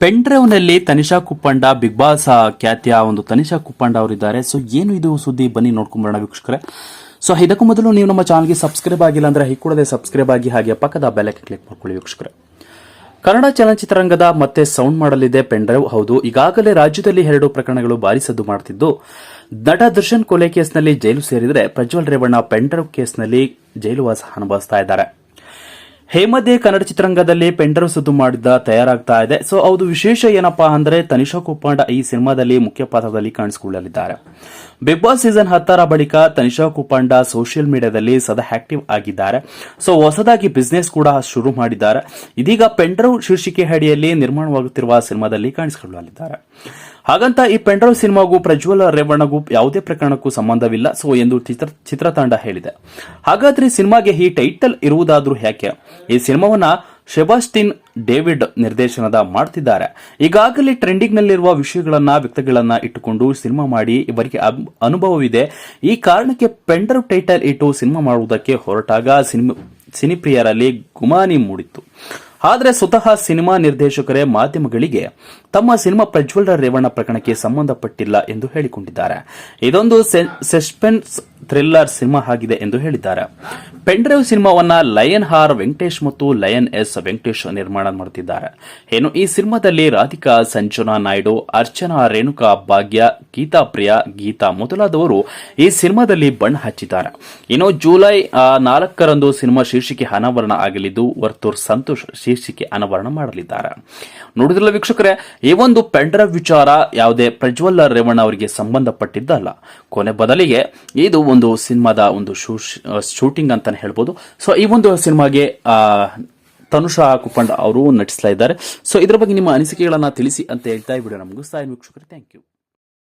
ಪೆನ್ನಲ್ಲಿ Tanisha Kuppanda big boss ಖ್ಯಾತಿಯ ಒಂದು ತನಿಷಾ ಕುಪ್ಪಂಡ ಅವರಿದ್ದಾರೆ. ಸೊ, ಏನು ಇದು ಸುದ್ದಿ? ಬನ್ನಿ ನೋಡ್ಕೊಂಬರೋಣ ವೀಕ್ಷಕರೇ. ಸೊ, ಇದಕ್ಕೂ ಮೊದಲು ನೀವು ನಮ್ಮ ಚಾನಲ್ಗೆ ಸಬ್ಸ್ಕ್ರೈಬ್ ಆಗಿಲ್ಲ ಅಂದ್ರೆ ಈ ಕೂಡಲೇ ಸಬ್ಸ್ಕ್ರೈಬ್ ಆಗಿ ಹಾಗೆ ಪಕ್ಕದ ಬೆಲಕ್ಕೆ ಕ್ಲಿಕ್ ಮಾಡ್ಕೊಳ್ಳಿ ವೀಕ್ಷಕರೇ. ಕನ್ನಡ ಚಲನಚಿತ್ರರಂಗದ ಮತ್ತೆ ಸೌಂಡ್ ಮಾಡಲಿದೆ ಪೆಂಡ್ರೈವ್. ಹೌದು, ಈಗಾಗಲೇ ರಾಜ್ಯದಲ್ಲಿ ಎರಡು ಪ್ರಕರಣಗಳು ಭಾರಿ ಸದ್ದು ಮಾಡುತ್ತಿದ್ದು ನಟ ದರ್ಶನ್ ಕೊಲೆ ಕೇಸ್ನಲ್ಲಿ ಜೈಲು ಸೇರಿದರೆ ಪ್ರಜ್ವಲ್ ರೇವಣ್ಣ ಪೆನ್ ಡ್ರೈವ್ ಕೇಸ್ನಲ್ಲಿ ಜೈಲುವಾಸ ಅನುಭವಿಸ್ತಾ ಇದ್ದಾರೆ. ಹೇಮದೆ ಕನ್ನಡ ಚಿತ್ರರಂಗದಲ್ಲಿ ಪೆಂಡರ್ ಸುದ್ದು ಮಾಡಿದ್ದ ತಯಾರಾಗ್ತಾ ಇದೆ. ಸೊ ಅದು ವಿಶೇಷ ಏನಪ್ಪಾ ಅಂದ್ರೆ ತನಿಷಾ ಕುಪ್ಪಂಡ ಈ ಸಿನಿಮಾದಲ್ಲಿ ಮುಖ್ಯ ಪಾತ್ರದಲ್ಲಿ ಕಾಣಿಸಿಕೊಳ್ಳಲಿದ್ದಾರೆ. ಬಿಗ್ ಬಾಸ್ ಸೀಸನ್ ಹತ್ತರ ಬಳಿಕ ತನಿಷಾ ಕುಪ್ಪಂಡ ಸೋಷಿಯಲ್ ಮೀಡಿಯಾದಲ್ಲಿ ಸದಾ ಆಕ್ಟಿವ್ ಆಗಿದ್ದಾರೆ. ಸೊ ಹೊಸದಾಗಿ ಬಿಸ್ನೆಸ್ ಕೂಡ ಶುರು ಮಾಡಿದ್ದಾರೆ. ಇದೀಗ ಪೆಂಡರ್ ಶೀರ್ಷಿಕೆ ಅಡಿಯಲ್ಲಿ ನಿರ್ಮಾಣವಾಗುತ್ತಿರುವ ಸಿನಿಮಾದಲ್ಲಿ ಕಾಣಿಸಿಕೊಳ್ಳಲಿದ್ದಾರೆ. ಹಾಗಂತ ಈ ಪೆಂಡ್ರವ್ ಸಿನಿಮಾಗೂ ಪ್ರಜ್ವಲ್ ರೇವಣ್ಣಗೂ ಯಾವುದೇ ಪ್ರಕರಣಕ್ಕೂ ಸಂಬಂಧವಿಲ್ಲ. ಸೊ ಎಂದು ಚಿತ್ರ ಚಿತ್ರತಂಡ ಹೇಳಿದೆ. ಹಾಗಾದ್ರೆ ಸಿನಿಮಾಗೆ ಈ ಟೈಟಲ್ ಇರುವುದಾದ್ರೂ ಯಾಕೆ? ಈ ಸಿನಿಮಾವನ್ನ ಶೆಬಾಸ್ಟಿನ್ ಡೇವಿಡ್ ನಿರ್ದೇಶನದ ಮಾಡ್ತಿದ್ದಾರೆ. ಈಗಾಗಲೇ ಟ್ರೆಂಡಿಂಗ್ ನಲ್ಲಿರುವ ವಿಷಯಗಳನ್ನ, ವ್ಯಕ್ತಿಗಳನ್ನ ಇಟ್ಟುಕೊಂಡು ಸಿನಿಮಾ ಮಾಡಿ ಇವರಿಗೆ ಅನುಭವವಿದೆ. ಈ ಕಾರಣಕ್ಕೆ ಪೆಂಡರ್ ಟೈಟಲ್ ಇಟ್ಟು ಸಿನಿಮಾ ಮಾಡುವುದಕ್ಕೆ ಹೊರಟಾಗ ಸಿನಿಮಾ, ಸಿನಿಪ್ರಿಯರಲ್ಲಿ ಗುಮಾನಿ ಮೂಡಿತ್ತು. ಆದರೆ ಸ್ವತಃ ಸಿನಿಮಾ ನಿರ್ದೇಶಕರೇ ಮಾಧ್ಯಮಗಳಿಗೆ ತಮ್ಮ ಸಿನಿಮಾ ಪ್ರಜ್ವಲ್ ರೇವಣ್ಣ ಪ್ರಕರಣಕ್ಕೆ ಸಂಬಂಧಪಟ್ಟಿಲ್ಲ ಎಂದು ಹೇಳಿಕೊಂಡಿದ್ದಾರೆ. ಇದೊಂದು ಸಸ್ಪೆನ್ಸ್ ಥ್ರಿಲ್ಲರ್ ಸಿನಿಮಾ ಆಗಿದೆ ಎಂದು ಹೇಳಿದ್ದಾರೆ. ಪೆಂಡ್ರೈವ್ ಸಿನಿಮಾವನ್ನ ಲಯನ್ ಹಾರ್ ವೆಂಕಟೇಶ್ ಮತ್ತು ಲಯನ್ ಎಸ್ ವೆಂಕಟೇಶ್ ನಿರ್ಮಾಣ ಮಾಡುತ್ತಿದ್ದಾರೆ ಏನು ಈ ಸಿನಿಮಾದಲ್ಲಿ ರಾಧಿಕಾ, ಸಂಜನಾ ನಾಯ್ಡು, ಅರ್ಚನಾ, ರೇಣುಕಾ, ಭಾಗ್ಯ, ಗೀತಾ ಪ್ರಿಯಾ, ಗೀತಾ ಮೊದಲಾದವರು ಈ ಸಿನಿಮಾದಲ್ಲಿ ಬಣ್ಣ ಹಚ್ಚಿದ್ದಾರೆ. ಇನ್ನು ಜುಲೈ ನಾಲ್ಕರಂದು ಸಿನಿಮಾ ಶೀರ್ಷಿಕೆ ಅನಾವರಣ ಆಗಲಿದ್ದು ವರ್ತೂರ್ ಸಂತೋಷ್ ಶೀರ್ಷಿಕೆ ಅನಾವರಣ ಮಾಡಲಿದ್ದಾರೆ. ನೋಡಿದ್ರಲ್ಲ ವೀಕ್ಷಕರೇ, ಈ ಒಂದು ಪೆಂಡ್ರೈವ್ ವಿಚಾರ ಯಾವುದೇ ಪ್ರಜ್ವಲ್ಲ ರೇವಣ್ಣ ಅವರಿಗೆ ಸಂಬಂಧಪಟ್ಟಿದ್ದಲ್ಲ. ಕೊನೆ ಬದಲಿಗೆ ಇದು ಒಂದು ಸಿನಿಮಾದ ಒಂದು ಶೂಟಿಂಗ್ ಅಂತಾನೆ ಹೇಳ್ಬೋದು. ಸೊ ಈ ಒಂದು ಸಿನಿಮಾಗೆ ತನುಷಾ ಕುಪ್ಪಂಡ ಅವರು ನಟಿಸ್ತಾ ಇದ್ದಾರೆ. ಸೊ ಇದರ ಬಗ್ಗೆ ನಿಮ್ಮ ಅನಿಸಿಕೆಗಳನ್ನು ತಿಳಿಸಿ ಅಂತ ಹೇಳ್ತಾ ಈ ನಮಗೂ ನಮಗಿಸ್ತಾ ವೀಕ್ಷಕರು ಥ್ಯಾಂಕ್ ಯು